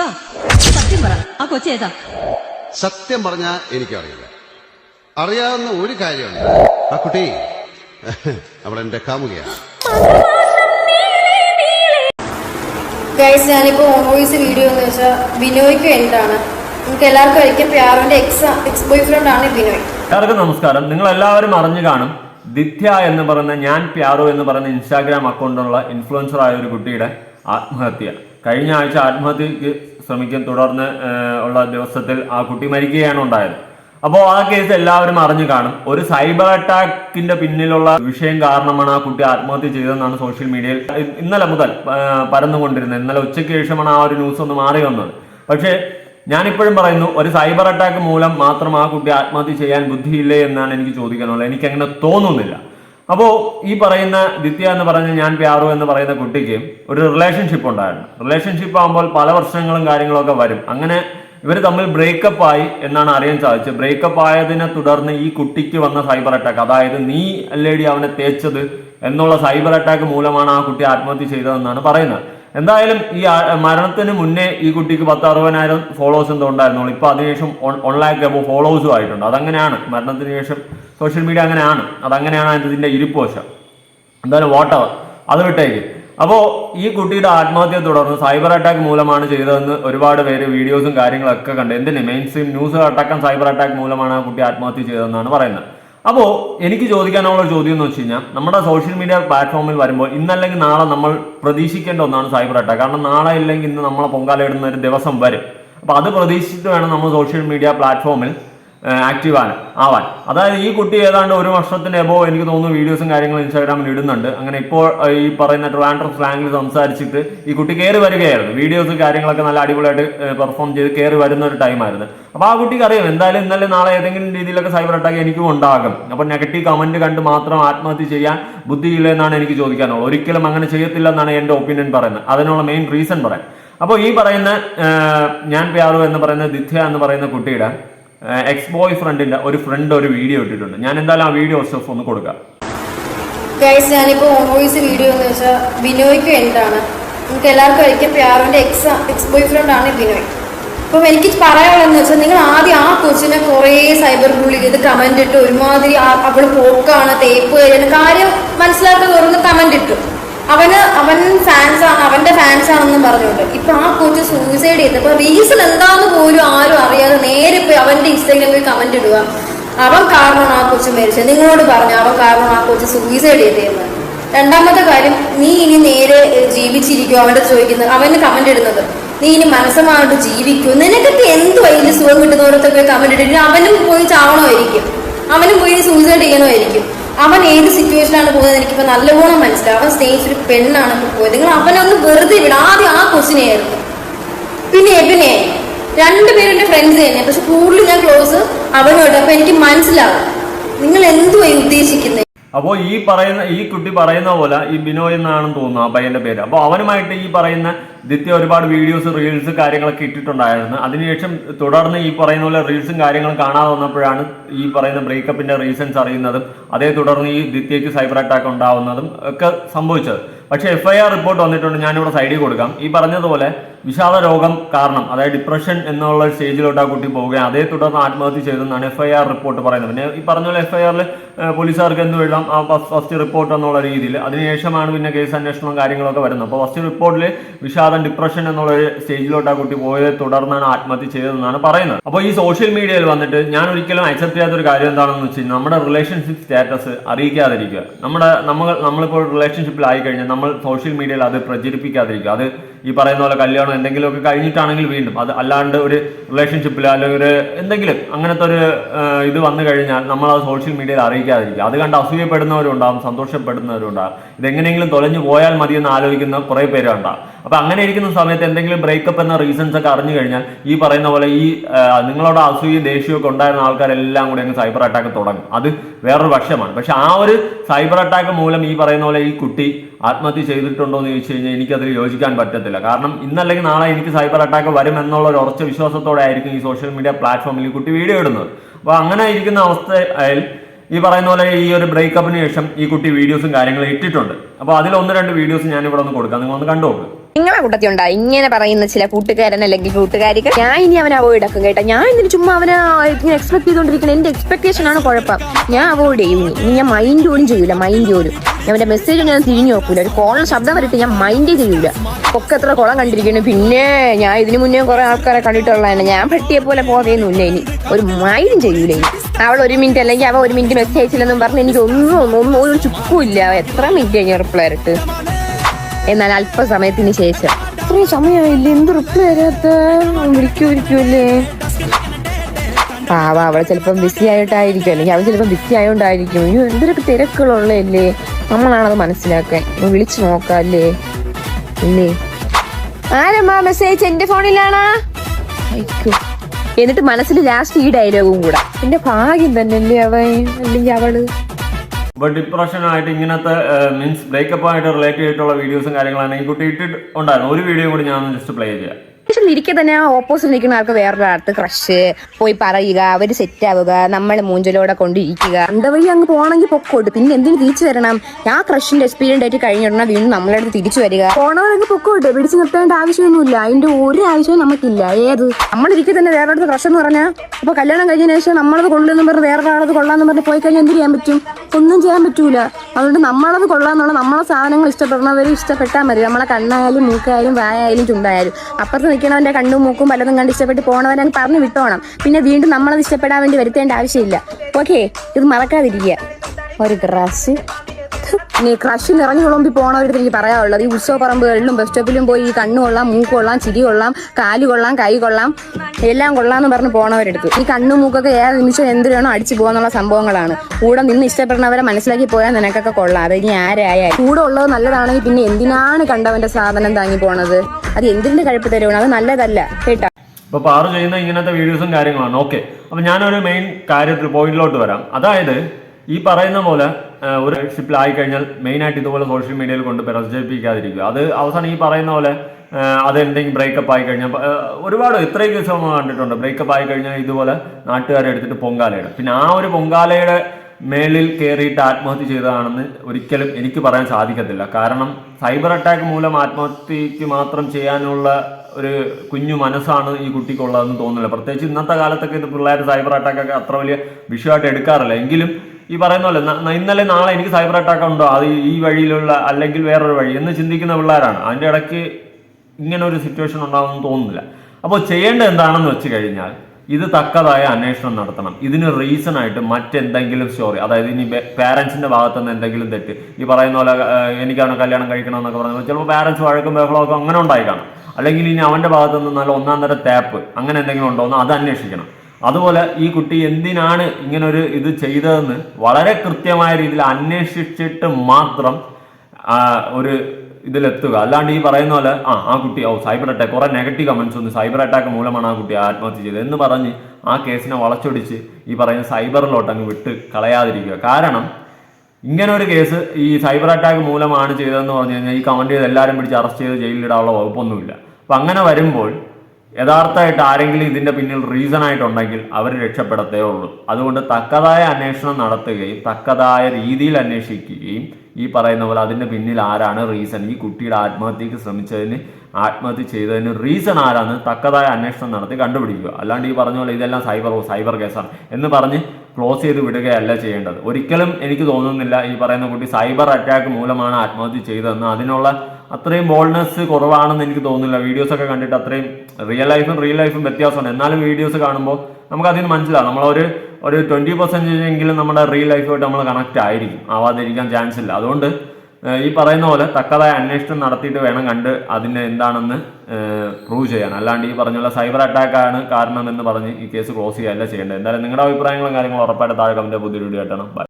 ശിവ സത്യം പറ. ആ കൊച്ചേതാ സത്യം പറഞ്ഞാ എനിക്കറിയില്ല. അറിയാവുന്ന ഒരു കാര്യമുണ്ട്. ആ കുട്ടി അവളെന്റെ കാമുകയാണ് ഗൈസ് ഞാനിപ്പോൾ ഓൺ വോയിസ് വീഡിയോ എന്ന് വെച്ചാൽ ബിനോയ്ക്ക് എന്താണ് നമുക്ക് എല്ലാവർക്കും ഒരിക്കൽ പ്യാറിന്റെ എക്സ് എക്സ് ബോയ് ഫ്രണ്ട് ആണ് ബിനോയ് എല്ലാവർക്കും നമസ്കാരം. നിങ്ങൾ എല്ലാവരും അറിഞ്ഞു കാണും. ദിത്യ എന്ന് പറയുന്ന ഞാൻ പ്യാറോ എന്ന് പറയുന്ന ഇൻസ്റ്റാഗ്രാം അക്കൗണ്ടുള്ള ഇൻഫ്ലുവൻസർ ആയ ഒരു കുട്ടിയുടെ ആത്മഹത്യ. കഴിഞ്ഞ ആഴ്ച ആത്മഹത്യക്ക് ശ്രമിക്കാൻ തുടർന്ന് ഉള്ള ദിവസത്തിൽ ആ കുട്ടി മരിക്കുകയാണ് ഉണ്ടായത്. അപ്പോൾ ആ കേസ് എല്ലാവരും അറിഞ്ഞു കാണും. ഒരു സൈബർ അറ്റാക്കിന്റെ പിന്നിലുള്ള വിഷയം കാരണമാണ് ആ കുട്ടി ആത്മഹത്യ ചെയ്തതെന്നാണ് സോഷ്യൽ മീഡിയയിൽ ഇന്നലെ മുതൽ പരന്നുകൊണ്ടിരുന്നത്. ഇന്നലെ ഉച്ചയ്ക്ക് ശേഷമാണ് ആ ഒരു ന്യൂസ് ഒന്ന് മാറി വന്നത്. പക്ഷേ ഞാനിപ്പോഴും പറയുന്നു ഒരു സൈബർ അറ്റാക്ക് മൂലം മാത്രം ആ കുട്ടി ആത്മഹത്യ ചെയ്യാൻ ബുദ്ധിയില്ലേ എന്നാണ് എനിക്ക് ചോദിക്കാനുള്ളത്. എനിക്ക് അങ്ങനെ തോന്നുന്നില്ല. അപ്പോൾ ഈ പറയുന്ന ദിത്യ എന്ന് പറഞ്ഞ ഞാൻ പ്യാറു എന്ന് പറയുന്ന കുട്ടിക്ക് ഒരു റിലേഷൻഷിപ്പ് ഉണ്ടായിരുന്നു. റിലേഷൻഷിപ്പ് ആകുമ്പോൾ പല പ്രശ്നങ്ങളും കാര്യങ്ങളൊക്കെ വരും. അങ്ങനെ ഇവർ തമ്മിൽ ബ്രേക്കപ്പ് ആയി എന്നാണ് അറിയാൻ സാധിച്ചത്. ബ്രേക്കപ്പ് ആയതിനെ തുടർന്ന് ഈ കുട്ടിക്ക് വന്ന സൈബർ അറ്റാക്ക് അതായത് നീ അല്ലേടി അവനെ തേച്ചത് എന്നുള്ള സൈബർ അറ്റാക്ക് മൂലമാണ് ആ കുട്ടി ആത്മഹത്യ ചെയ്തതെന്നാണ് പറയുന്നത്. എന്തായാലും ഈ മരണത്തിന് മുന്നേ ഈ കുട്ടിക്ക് പത്ത് അറുപതിനായിരം ഫോളോവേഴ്സ് എന്തോ ഉണ്ടായിരുന്നുള്ളൂ. ഇപ്പൊ അതിനുശേഷം അബോ ഫോളോവേഴ്സും ആയിട്ടുണ്ട്. അതങ്ങനെയാണ്. മരണത്തിന് ശേഷം സോഷ്യൽ മീഡിയ അങ്ങനെയാണ്. അതങ്ങനെയാണ് ഇതിന്റെ ഇരിപ്പോശം. എന്തായാലും വോട്ടവർ അത് വിട്ടേക്ക്. അപ്പോൾ ഈ കുട്ടിയുടെ ആത്മഹത്യയെ തുടർന്ന് സൈബർ അറ്റാക്ക് മൂലമാണ് ചെയ്തതെന്ന് ഒരുപാട് പേര് വീഡിയോസും കാര്യങ്ങളൊക്കെ കണ്ട്. എന്തിന്? മെയിൻ സ്ട്രീം ന്യൂസ് അടക്കം സൈബർ അറ്റാക്ക് മൂലമാണ് ആ കുട്ടി ആത്മഹത്യ ചെയ്തതെന്നാണ് പറയുന്നത്. അപ്പോൾ എനിക്ക് ചോദിക്കാനുള്ള ഒരു ചോദ്യം എന്ന് വെച്ച് കഴിഞ്ഞാൽ നമ്മുടെ സോഷ്യൽ മീഡിയ പ്ലാറ്റ്ഫോമിൽ വരുമ്പോൾ ഇന്നല്ലെങ്കിൽ നാളെ നമ്മൾ പ്രതീക്ഷിക്കേണ്ട ഒന്നാണ് സൈബർ അറ്റാക്ക് കാരണം നാളെ ഇല്ലെങ്കിൽ ഇന്ന് നമ്മളെ പൊങ്കാലയിടുന്ന ഒരു ദിവസം വരും. അപ്പോൾ അത് പ്രതീക്ഷിച്ചിട്ട് വേണം നമ്മൾ സോഷ്യൽ മീഡിയ പ്ലാറ്റ്ഫോമിൽ ആക്റ്റീവ് ആണ് ആവാൻ. അതായത് ഈ കുട്ടി ഏതാണ്ട് ഒരു വർഷത്തിന്റെ എബോ എനിക്ക് തോന്നുന്നു വീഡിയോസും കാര്യങ്ങളും ഇൻസ്റ്റാഗ്രാമിൽ ഇടുന്നുണ്ട്. അങ്ങനെ ഇപ്പോൾ ഈ പറയുന്ന ട്രിവാൻഡ്രം സ്ലാങ്ങിൽ സംസാരിച്ചിട്ട് ഈ കുട്ടി കയറി വരികയായിരുന്നു. വീഡിയോസ് കാര്യങ്ങളൊക്കെ നല്ല അടിപൊളിയായിട്ട് പെർഫോം ചെയ്ത് കയറി വരുന്ന ഒരു ടൈമായിരുന്നു അപ്പോൾ ആ കുട്ടിക്ക് അറിയാം എന്തായാലും ഇന്നലെ നാളെ ഏതെങ്കിലും രീതിയിലൊക്കെ സൈബർ അറ്റാക്ക് എനിക്കും ഉണ്ടാകും. അപ്പോൾ നെഗറ്റീവ് കമന്റ് കണ്ട് മാത്രം ആത്മഹത്യ ചെയ്യാൻ ബുദ്ധിയില്ല എന്നാണ് എനിക്ക് ചോദിക്കാനുള്ളത്. ഒരിക്കലും അങ്ങനെ ചെയ്യത്തില്ല എന്നാണ് എന്റെ ഒപ്പീനിയൻ പറയുന്നത്. അതിനുള്ള മെയിൻ റീസൺ പറയാം. അപ്പോൾ ഈ പറയുന്ന ഞാൻ പ്യാറു എന്ന് പറയുന്ന ദിഥ്യ എന്ന് പറയുന്ന കുട്ടിയുടെ എക്സ് ബോയ് ഫ്രണ്ടിന്റെ ഒരു ഫ്രണ്ട് ഒരു വീഡിയോ ഇട്ടിട്ടുണ്ട്. ഞാൻ എന്തായാലും ആ വീഡിയോ സ്റ്റഫ് ഒന്ന് കൊടുക്കാം. ഗൈസ് ഞാനിപ്പോൾ ഓൺ വോയിസ് വീഡിയോ എന്ന് വെച്ചാൽ ബിനോയ്ക്ക് വേണ്ടിയിട്ടാണ്. നമുക്ക് എല്ലാവർക്കും ഒരിക്കലും പ്യാറിന്റെ എക്സ് എക്സ് ബോയ് ഫ്രണ്ട് ആണ് ബിനോയ് അപ്പം എനിക്ക് പറയാനുള്ളതെന്ന് വെച്ചാൽ നിങ്ങൾ ആദ്യം ആ കൊച്ചിനെ കുറേ സൈബർ ബുള്ളി ചെയ്ത് കമന്റ് ഇട്ട് ഒരുമാതിരി അവൾ പോക്കാണ് തേപ്പ് കാര്യം മനസ്സിലാക്കാതെ തുറന്ന് കമന്റ് ഇട്ടു. അവന് അവൻ ഫാൻസ് ആണ് അവന്റെ ഫാൻസ് ആണെന്നും പറഞ്ഞുകൊണ്ട്. ഇപ്പൊ ആ കോച്ച് സൂയിസൈഡ് ചെയ്ത് ചെയ്തപ്പോ റീസൺ എന്താന്ന് പോലും ആരും അറിയാതെ നേരെ പോയി അവന്റെ ഇൻസ്റ്റാഗ്രാമിൽ പോയി കമന്റ് ഇടുക. അവൻ കാരണം ആ കോച്ച് മരിച്ചത്. നിങ്ങളോട് പറഞ്ഞു അവൻ കാരണം ആ കൊച്ചു സൂയിസൈഡ് ചെയ്തതെന്ന്. രണ്ടാമത്തെ കാര്യം നീ ഇനി നേരെ ജീവിച്ചിരിക്കുമോ അവന്റെ ചോദിക്കുന്നത് അവന് കമന്റ് ഇടുന്നത്. നീ ഇനി മനസ്സമായിട്ട് ജീവിക്കൂ. നിനക്കൊക്കെ എന്ത് വലിയ സുഖം കിട്ടുന്നവരത്തൊക്കെ കമന്റ് ഇട്ടിട്ട്? അവനും പോയി ചാവണമായിരിക്കും. അവനും പോയി സൂയിസൈഡ് ചെയ്യണമായിരിക്കും. അവൻ ഏത് സിറ്റുവേഷനാണ് പോകുന്നത് എനിക്കിപ്പോ നല്ലവണ്ണം മനസ്സിലാവും അവൻ സ്നേഹിച്ചൊരു പെണ്ണാണ് പോയത്. നിങ്ങൾ അവനൊന്ന് വെറുതെ വിട. ആദ്യം ആ കൊച്ചിനെയായിരുന്നു പിന്നെ എബിനെ രണ്ടുപേരും എന്റെ ഫ്രണ്ട്സ് തന്നെ പക്ഷെ കൂടുതൽ ഞാൻ ക്ലോസ് അവനോട്. അപ്പൊ എനിക്ക് മനസ്സിലാവും. നിങ്ങൾ എന്തുവായി ഉദ്ദേശിക്കുന്നത് അപ്പോൾ ഈ പറയുന്ന ഈ കുട്ടി പറയുന്ന പോലെ ഈ ബിനോയ് എന്നാണെന്ന് തോന്നുന്നു ആ പയ്യന്റെ പേര്. അപ്പോൾ അവനുമായിട്ട് ഈ പറയുന്ന ദിത്യ ഒരുപാട് വീഡിയോസ് റീൽസ് കാര്യങ്ങളൊക്കെ ഇട്ടിട്ടുണ്ടായിരുന്നു. അതിനുശേഷം തുടർന്ന് ഈ പറയുന്ന പോലെ റീൽസും കാര്യങ്ങളും കാണാതെ വന്നപ്പോഴാണ് ഈ പറയുന്ന ബ്രേക്കപ്പിന്റെ റീസൺസ് അറിയുന്നതും അതേ തുടർന്ന് ഈ ദിത്യയ്ക്ക് സൈബർ അറ്റാക്ക് ഉണ്ടാവുന്നതും ഒക്കെ സംഭവിച്ചത്. പക്ഷേ എഫ്ഐആർ റിപ്പോർട്ട് വന്നിട്ടുണ്ട്. ഞാനിവിടെ സൈഡിൽ കൊടുക്കാം. ഈ പറഞ്ഞതുപോലെ വിഷാദ രോഗം കാരണം അതായത് ഡിപ്രഷൻ എന്നുള്ള സ്റ്റേജിലോട്ട് ആ കുട്ടി പോവുകയും അതേ തുടർന്ന് ആത്മഹത്യ ചെയ്തെന്നാണ് എഫ് ഐ ആർ റിപ്പോർട്ട് പറയുന്നത്. പിന്നെ ഈ പറഞ്ഞ പോലെ എഫ് ഐ ആറിൽ പോലീസുകാർക്ക് എന്ത് എഴുതാം? ആ ഫസ്റ്റ് റിപ്പോർട്ട് എന്നുള്ള രീതിയിൽ. അതിനുശേഷമാണ് പിന്നെ കേസ് അന്വേഷണവും കാര്യങ്ങളൊക്കെ വരുന്നത്. അപ്പോൾ ഫസ്റ്റ് റിപ്പോർട്ടിൽ വിഷാദം ഡിപ്രഷൻ എന്നുള്ള സ്റ്റേജിലോട്ട് ആ കുട്ടി പോയതിനെ തുടർന്നാണ് ആത്മഹത്യ ചെയ്തതെന്നാണ് പറയുന്നത്. അപ്പോൾ ഈ സോഷ്യൽ മീഡിയയിൽ വന്നിട്ട് ഞാൻ ഒരിക്കലും അക്സെപ്റ്റ് ചെയ്യാത്ത ഒരു കാര്യം എന്താണെന്ന് വെച്ച് കഴിഞ്ഞാൽ നമ്മുടെ റിലേഷൻഷിപ്പ് സ്റ്റാറ്റസ് അറിയിക്കാതിരിക്കുക. നമ്മുടെ നമ്മൾ നമ്മളിപ്പോൾ റിലേഷൻഷിപ്പിൽ ആയി കഴിഞ്ഞാൽ നമ്മൾ സോഷ്യൽ മീഡിയയിൽ അത് പ്രചരിപ്പിക്കാതിരിക്കുക. അത് ഈ പറയുന്ന പോലെ കല്യാണം എന്തെങ്കിലുമൊക്കെ കഴിഞ്ഞിട്ടാണെങ്കിൽ വീണ്ടും. അത് അല്ലാണ്ട് ഒരു റിലേഷൻഷിപ്പിൽ അല്ലെങ്കിൽ ഒരു എന്തെങ്കിലും അങ്ങനത്തെ ഒരു ഇത് വന്നു കഴിഞ്ഞാൽ നമ്മൾ അത് സോഷ്യൽ മീഡിയയിൽ അറിയിക്കാതിരിക്കുക. അത് കണ്ട് അസൂയപ്പെടുന്നവരുണ്ടാവും സന്തോഷപ്പെടുന്നവരുണ്ടാകും ഇതെങ്ങനെയെങ്കിലും തൊലഞ്ഞു പോയാൽ മതിയെന്ന് ആലോചിക്കുന്ന കുറേ പേരുണ്ടാകും അപ്പൊ അങ്ങനെ ഇരിക്കുന്ന സമയത്ത് എന്തെങ്കിലും ബ്രേക്കപ്പ് എന്ന റീസൺസ് ഒക്കെ അറിഞ്ഞു കഴിഞ്ഞാൽ ഈ പറയുന്ന പോലെ ഈ നിങ്ങളോട് അസൂയ ദേഷ്യമൊക്കെ ഉണ്ടായിരുന്ന ആൾക്കാരെല്ലാം കൂടി അങ്ങ് സൈബർ അറ്റാക്ക് തുടങ്ങും. അത് വേറൊരു പക്ഷമാണ്. പക്ഷെ ആ ഒരു സൈബർ അറ്റാക്ക് മൂലം ഈ പറയുന്ന പോലെ ഈ കുട്ടി ആത്മഹത്യ ചെയ്തിട്ടുണ്ടോ എന്ന് ചോദിച്ചു കഴിഞ്ഞാൽ എനിക്കതിൽ യോജിക്കാൻ പറ്റത്തില്ല. കാരണം ഇന്നല്ലെങ്കിൽ നാളെ എനിക്ക് സൈബർ അറ്റാക്ക് വരും എന്നുള്ള ഒരു ഉറച്ച വിശ്വാസത്തോടെ ആയിരിക്കും ഈ സോഷ്യൽ മീഡിയ പ്ലാറ്റ്ഫോമിൽ ഈ കുട്ടി വീഡിയോ ഇടുന്നത്. അപ്പോൾ അങ്ങനെ ഇരിക്കുന്ന അവസ്ഥയിൽ ഈ പറയുന്ന പോലെ ഈ ഒരു ബ്രേക്കപ്പിന് ശേഷം ഈ കുട്ടി വീഡിയോസും കാര്യങ്ങളും ഇട്ടിട്ടുണ്ട്. അപ്പോൾ അതിൽ ഒന്ന് രണ്ട് വീഡിയോസ് ഞാൻ ഇവിടെ ഒന്ന് കൊടുക്കാം. നിങ്ങൾ ഒന്ന് കണ്ടു നിങ്ങളെ കൂട്ടത്തിൽ ഉണ്ടാ. ഇങ്ങനെ പറയുന്ന ചില കൂട്ടുകാരൻ അല്ലെങ്കിൽ കൂട്ടുകാരിക്ക് ഞാൻ ഇനി അവനെ അവോയ്ഡ് ആക്കും കേട്ടോ. ഞാൻ ഇതിന് ചുമ്മാ അവനെ ഇങ്ങനെ എക്സ്പെക്ട് ചെയ്തോണ്ടിരിക്കണം എന്റെ എക്സ്പെക്ടേഷൻ ആണ് കുഴപ്പം. ഞാൻ അവോയ്ഡ് ചെയ്യും ഇനി. ഞാൻ മൈൻഡ് പോലും ചെയ്യൂല മൈൻഡ് പോലും. അവന്റെ മെസ്സേജ് ഞാൻ തിരിഞ്ഞു നോക്കൂല. ഒരു കോളം ശബ്ദം വരട്ടെ ഞാൻ മൈൻഡ് ചെയ്യൂല. ഒക്കെ എത്ര കുളം കണ്ടിരിക്കുന്നു. പിന്നെ ഞാൻ ഇതിനു മുന്നേ കുറെ ആൾക്കാരെ കണ്ടിട്ടുള്ളതാണ്. ഞാൻ പട്ടിയെ പോലെ പോകുന്നില്ല ഇനി. ഒരു മൈൻഡ് ചെയ്യൂല ഇനി. അവൾ ഒരു മിനിറ്റ് അല്ലെങ്കിൽ അവ ഒരു മിനിറ്റ് മെസ്സേജ് അയച്ചില്ലെന്നും പറഞ്ഞ് എനിക്ക് ഒന്നും ഒന്നും ഒരു ചുക്കുമില്ല എത്ര മിനിറ്റ് കഴിഞ്ഞ റിപ്ലൈ ഇട്ട് എന്നാൽ അല്പസമയത്തിന് ശേഷം. ഇത്രയും സമയമായില്ലേ? എന്ത് റിപ്ലൈ വരാത്ത വിളിക്കൂ വിളിക്കൂല്ലേ പാവ അവളെ ചിലപ്പം ബിസി ആയിട്ടായിരിക്കും. അല്ലെങ്കിൽ അവൾ ചിലപ്പം ബിസി ആയോണ്ടായിരിക്കും. അയ്യോ എന്തൊരു തിരക്കുകളുള്ളതല്ലേ? നമ്മളാണത് മനസ്സിലാക്കാൻ. വിളിച്ചു നോക്കാല്ലേ ഇല്ലേ? ആരമ്മാ മെസ്സേജ് എന്റെ ഫോണിലാണാ? അയക്കോ എന്നിട്ട് മനസ്സിൽ ലാസ്റ്റ് ഈ ഡയലോഗും കൂടെ. എന്റെ ഭാഗ്യം തന്നെ അല്ലേ അവൻ? അല്ലെങ്കിൽ അവൾ? ഇപ്പൊ ഡിപ്രഷൻ ആയിട്ട് ഇങ്ങനത്തെ മീൻസ് ബ്രേക്കപ്പ് ആയിട്ട് റിലേറ്റ് ചെയ്തിട്ടുള്ള വീഡിയോസും കാര്യങ്ങളാണ് ഈ കുട്ടി ഇട്ടിട്ട് ഉണ്ടായിരുന്നു ഒരു വീഡിയോ കൂടി ഞാൻ ജസ്റ്റ് പ്ലേ ചെയ്യാം. പക്ഷെ ഇരിക്കെ തന്നെ ആ ഓപ്പോസിറ്റ് നിൽക്കുന്ന ആൾക്ക് വേറൊരാൾക്ക് ക്രഷ് പോയി പറയുക അവർ സെറ്റ് ആവുക നമ്മളെ മൂഞ്ചലോടെ കൊണ്ടിരിക്കുക. എന്താ വഴി അങ്ങ് പോകണമെങ്കിൽ പൊക്കോട്ട് പിന്നെ എന്തിനു തിരിച്ചു വരണം? ആ ക്രഷിന്റെ എക്സ്പീരിയൻസ് ആയിട്ട് കഴിഞ്ഞിടണം വീണ്ടും നമ്മളെ അടുത്ത് തിരിച്ചു വരിക. പോണവരൊക്കെ പൊക്കോട്ട്. പിടിച്ചു നിർത്തേണ്ട ആവശ്യമൊന്നുമില്ല. അതിന്റെ ഒരു ആവശ്യവും നമുക്കില്ല. ഏത്? നമ്മളിരിക്കെ തന്നെ വേറെ അടുത്ത് ക്രഷ് എന്ന് പറഞ്ഞാൽ അപ്പൊ കല്യാണം കഴിഞ്ഞ ശേഷം നമ്മളത് കൊള്ളുന്നു പറഞ്ഞ് വേറെ ഒരാളത് കൊള്ളാന്ന് പറഞ്ഞ് പോയി കഴിഞ്ഞാൽ എന്ത് ചെയ്യാൻ പറ്റും? ഒന്നും ചെയ്യാൻ പറ്റൂല. അതുകൊണ്ട് നമ്മളത് കൊള്ളാന്നുള്ള നമ്മളെ സാധനങ്ങൾ ഇഷ്ടപ്പെടുന്നവർ ഇഷ്ടപ്പെട്ടാൽ മതി. നമ്മളെ കണ്ണായാലും മൂക്കായാലും വായായാലും ചുണ്ടായാലും. അപ്പുറത്ത് നിൽക്കണവന്റെ കണ്ണും മൂക്കും പലതും കണ്ട് ഇഷ്ടപ്പെട്ട് പോണവനെ പറഞ്ഞു വിട്ടോണം. പിന്നെ വീണ്ടും നമ്മളത് ഇഷ്ടപ്പെടാൻ വേണ്ടി വരുത്തേണ്ട ആവശ്യമില്ല. ഓക്കെ ഇത് മറക്കാതിരിക്കുക. ഒരു ക്രഷ് നീ ക്രഷ് ഇറങ്ങി കുളമ്പി പോണവരുടെ എനിക്ക് പറയാനുള്ളത്. ഈ ഉത്സവ പറമ്പുകളിലും ബസ് സ്റ്റോപ്പിലും പോയി ഈ കണ്ണു കൊള്ളാം മൂക്ക് കൊള്ളാം ചിരി കൊള്ളാം കാൽ കൊള്ളാം കൈ കൊള്ളാം എല്ലാം കൊള്ളാന്ന് പറഞ്ഞ് പോണവരെടുത്ത് ഈ കണ്ണു മൂക്കൊക്കെ ഏത് നിമിഷം എന്ത് വേണോ അടിച്ചു പോകാന്നുള്ള സംഭവങ്ങളാണ്. കൂടെ നിന്ന് ഇഷ്ടപ്പെടുന്നവരെ മനസ്സിലാക്കി പോയാൽ നിനക്കൊക്കെ കൊള്ളാം. അത് ഇനി ആരായാലും കൂടെ ഉള്ളത് നല്ലതാണെങ്കിൽ പിന്നെ എന്തിനാണ് കണ്ടവന്റെ സാധനം താങ്ങി പോണത്? അത് എന്തിന്റെ കഴിപ്പ് തരുവാണ്? അത് നല്ലതല്ല. കേട്ടോ? ഇപ്പൊ പാറു ചെയ്യുന്ന ഇങ്ങനത്തെ വീഡിയോസും കാര്യങ്ങളാണ്. ഓക്കെ അപ്പൊ ഞാനൊരു മെയിൻ കാര്യത്തിൽ പോയിന്റിലോട്ട് വരാം. അതായത് ഈ പറയുന്ന പോലെ ഒരു ഷിപ്പിലായി കഴിഞ്ഞാൽ മെയിനായിട്ട് ഇതുപോലെ സോഷ്യൽ മീഡിയയിൽ കൊണ്ട് പ്രചരിപ്പിക്കാതിരിക്കുക. അത് അവസാനം ഈ പറയുന്ന പോലെ അത് എന്തെങ്കിലും ബ്രേക്കപ്പ് ആയി കഴിഞ്ഞാൽ ഒരുപാട് ഇത്രയും ദിവസം കണ്ടിട്ടുണ്ട്. ബ്രേക്കപ്പ് ആയി കഴിഞ്ഞാൽ ഇതുപോലെ നാട്ടുകാരെ എടുത്തിട്ട് പൊങ്കാലയിടും. പിന്നെ ആ ഒരു പൊങ്കാലയുടെ മേളിൽ കയറിയിട്ട് ആത്മഹത്യ ചെയ്തതാണെന്ന് ഒരിക്കലും എനിക്ക് പറയാൻ സാധിക്കത്തില്ല. കാരണം സൈബർ അറ്റാക്ക് മൂലം ആത്മഹത്യക്ക് മാത്രം ചെയ്യാനുള്ള ഒരു കുഞ്ഞു മനസ്സാണ് ഈ കുട്ടിക്കുള്ളതെന്ന് തോന്നുന്നില്ല. പ്രത്യേകിച്ച് ഇന്നത്തെ കാലത്തൊക്കെ ഇത് പിള്ളേർ സൈബർ അറ്റാക്കൊക്കെ അത്ര വലിയ വിഷയമായിട്ട് എടുക്കാറില്ല. എങ്കിലും ഈ പറയുന്ന പോലെ ഇന്നലെ നാളെ എനിക്ക് സൈബർ അറ്റാക്ക് ഉണ്ടോ? അത് ഈ വഴിയിലുള്ള അല്ലെങ്കിൽ വേറൊരു വഴി എന്ന് ചിന്തിക്കുന്ന പിള്ളേരാണ്. അതിന്റെ ഇടയ്ക്ക് ഇങ്ങനെ ഒരു സിറ്റുവേഷൻ ഉണ്ടാകുമെന്ന് തോന്നുന്നില്ല. അപ്പോൾ ചെയ്യേണ്ടത് എന്താണെന്ന് വെച്ച് കഴിഞ്ഞാൽ ഇത് തക്കതായ അന്വേഷണം നടത്തണം. ഇതിന് റീസൺ ആയിട്ട് മറ്റെന്തെങ്കിലും സ്റ്റോറി അതായത് ഇനി പാരൻസിന്റെ ഭാഗത്ത് നിന്ന് എന്തെങ്കിലും തെറ്റ്. ഈ പറയുന്ന പോലെ എനിക്കാണ് കല്യാണം കഴിക്കണമെന്നൊക്കെ പറയുന്നത്. ചിലപ്പോൾ പാരൻസ് വഴക്കും ബഹളമൊക്കെ അങ്ങനെ ഉണ്ടായി കാണും. അല്ലെങ്കിൽ ഇനി അവന്റെ ഭാഗത്ത് നിന്ന് നല്ല ഒന്നാം തരം ടാപ്പ് അങ്ങനെ എന്തെങ്കിലും ഉണ്ടോ എന്ന് അത് അന്വേഷിക്കണം. അതുപോലെ ഈ കുട്ടി എന്തിനാണ് ഇങ്ങനൊരു ഇത് ചെയ്തതെന്ന് വളരെ കൃത്യമായ രീതിയിൽ അന്വേഷിച്ചിട്ട് മാത്രം ഒരു ഇതിലെത്തുക. അല്ലാണ്ട് ഈ പറയുന്ന പോലെ ആ ആ കുട്ടി ഓ സൈബർ അറ്റാക്ക് കുറെ നെഗറ്റീവ് കമൻസ് വന്നു സൈബർ അറ്റാക്ക് മൂലമാണ് ആ കുട്ടി ആത്മഹത്യ ചെയ്തത് എന്ന് പറഞ്ഞ് ആ കേസിനെ വളച്ചൊടിച്ച് ഈ പറയുന്ന സൈബറിലോട്ട് അങ്ങ് വിട്ട് കളയാതിരിക്കുക. കാരണം ഇങ്ങനെ ഒരു കേസ് ഈ സൈബർ അറ്റാക്ക് മൂലമാണ് ചെയ്തതെന്ന് പറഞ്ഞു കഴിഞ്ഞാൽ ഈ കമന്റ് ചെയ്ത് എല്ലാവരും പിടിച്ച് അറസ്റ്റ് ചെയ്ത് ജയിലിലിടാനുള്ള വകുപ്പൊന്നുമില്ല. അപ്പം അങ്ങനെ വരുമ്പോൾ യഥാർത്ഥമായിട്ട് ആരെങ്കിലും ഇതിന്റെ പിന്നിൽ റീസൺ ആയിട്ടുണ്ടെങ്കിൽ അവർ രക്ഷപ്പെടത്തേ ഉള്ളൂ. അതുകൊണ്ട് തക്കതായ അന്വേഷണം നടത്തുകയും തക്കതായ രീതിയിൽ അന്വേഷിക്കുകയും ഈ പറയുന്ന പോലെ അതിന്റെ പിന്നിൽ ആരാണ് റീസൺ ഈ കുട്ടിയുടെ ആത്മഹത്യക്ക് ശ്രമിച്ചതിന് ആത്മഹത്യ ചെയ്തതിന് റീസൺ ആരാന്ന് തക്കതായ അന്വേഷണം നടത്തി കണ്ടുപിടിക്കുക. അല്ലാണ്ട് ഈ പറഞ്ഞ പോലെ ഇതെല്ലാം സൈബർ സൈബർ കേസാണ് എന്ന് പറഞ്ഞ് ക്ലോസ് ചെയ്ത് വിടുകയല്ല ചെയ്യേണ്ടത്. ഒരിക്കലും എനിക്ക് തോന്നുന്നില്ല ഈ പറയുന്ന കുട്ടി സൈബർ അറ്റാക്ക് മൂലമാണ് ആത്മഹത്യ ചെയ്തതെന്ന്. അതിനുള്ള അത്രയും ബോൾഡ്നെസ് കുറവാണെന്ന് എനിക്ക് തോന്നുന്നില്ല. വീഡിയോസ് ഒക്കെ കണ്ടിട്ട് അത്രയും റിയൽ ലൈഫും റിയൽ ലൈഫും വ്യത്യാസമുണ്ട് എന്നാലും വീഡിയോസ് കാണുമ്പോൾ നമുക്ക് അതിന് മനസ്സിലാവും. നമ്മളൊരു ഒരു ട്വന്റി പെർസെന്റേജ് എങ്കിലും നമ്മുടെ റിയൽ ലൈഫുമായിട്ട് നമ്മൾ കണക്റ്റ് ആയിരിക്കും. ആവാതിരിക്കാൻ ചാൻസ് ഇല്ല. അതുകൊണ്ട് ഈ പറയുന്ന പോലെ തക്കതായ അന്വേഷണം നടത്തിയിട്ട് വേണം കണ്ട് അതിന് എന്താണെന്ന് പ്രൂവ് ചെയ്യാൻ. അല്ലാണ്ട് ഈ പറഞ്ഞുള്ള സൈബർ അറ്റാക്ക് ആണ് കാരണം എന്ന് പറഞ്ഞ് ഈ കേസ് ക്ലോസ് ചെയ്യുകയല്ല ചെയ്യേണ്ടത്. എന്തായാലും നിങ്ങളുടെ അഭിപ്രായങ്ങളും കാര്യങ്ങളും ഉറപ്പായിട്ട് താഴെ കമന്റ് പുതിയ വീഡിയോ